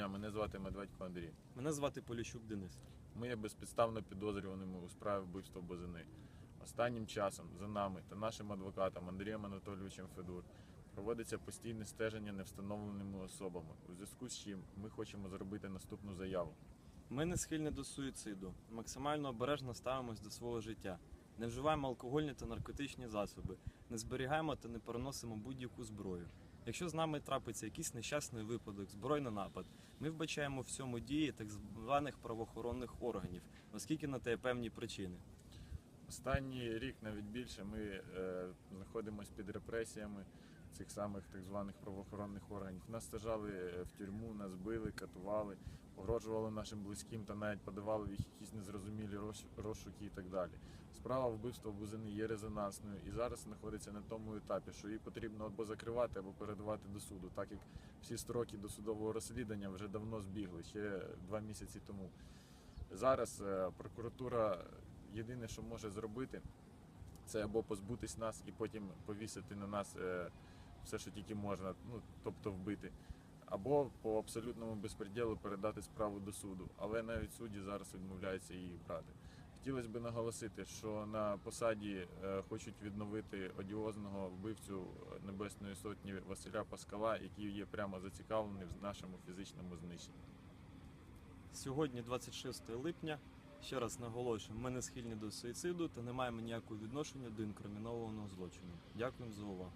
дня, мене звати Медведько Андрій. Мене звати Поліщук Денис. Ми є безпідставно підозрюваними у справі вбивства Бозини. Останнім часом за нами та нашим адвокатом Андрієм Анатолійовичем Федур проводиться постійне стеження невстановленими особами, у зв'язку з чим ми хочемо зробити наступну заяву. Ми не схильні до суїциду, максимально обережно ставимось до свого життя. Не вживаємо алкогольні та наркотичні засоби, не зберігаємо та не переносимо будь-яку зброю. Якщо з нами трапиться якийсь нещасний випадок, збройний напад, ми вбачаємо в цьому дії так званих правоохоронних органів, оскільки на те певні причини. Останній рік, навіть більше, ми е, знаходимося під репресіями цих самих так званих правоохоронних органів. Нас сажали е, в тюрму, нас били, катували, погрожували нашим близьким та навіть подавали в їх якісь незрозумілі розш- розшуки і так далі. Справа вбивства Бузини є резонансною і зараз знаходиться на тому етапі, що її потрібно або закривати, або передавати до суду, так як всі строки досудового розслідування вже давно збігли, ще два місяці тому. Зараз е, прокуратура єдине, що може зробити, це або позбутись нас і потім повісити на нас е, все, що тільки можна, ну тобто вбити, або по абсолютному безпреділу передати справу до суду. Але навіть судді зараз відмовляються її брати. Хотілося б наголосити, що на посаді е, хочуть відновити одіозного вбивцю Небесної Сотні Василя Паскала, який є прямо зацікавлений в нашому фізичному знищенні. Сьогодні, 26 липня, ще раз наголошую, ми не схильні до суїциду та не маємо ніякого відношення до інкримінованого злочину. Дякуємо за увагу.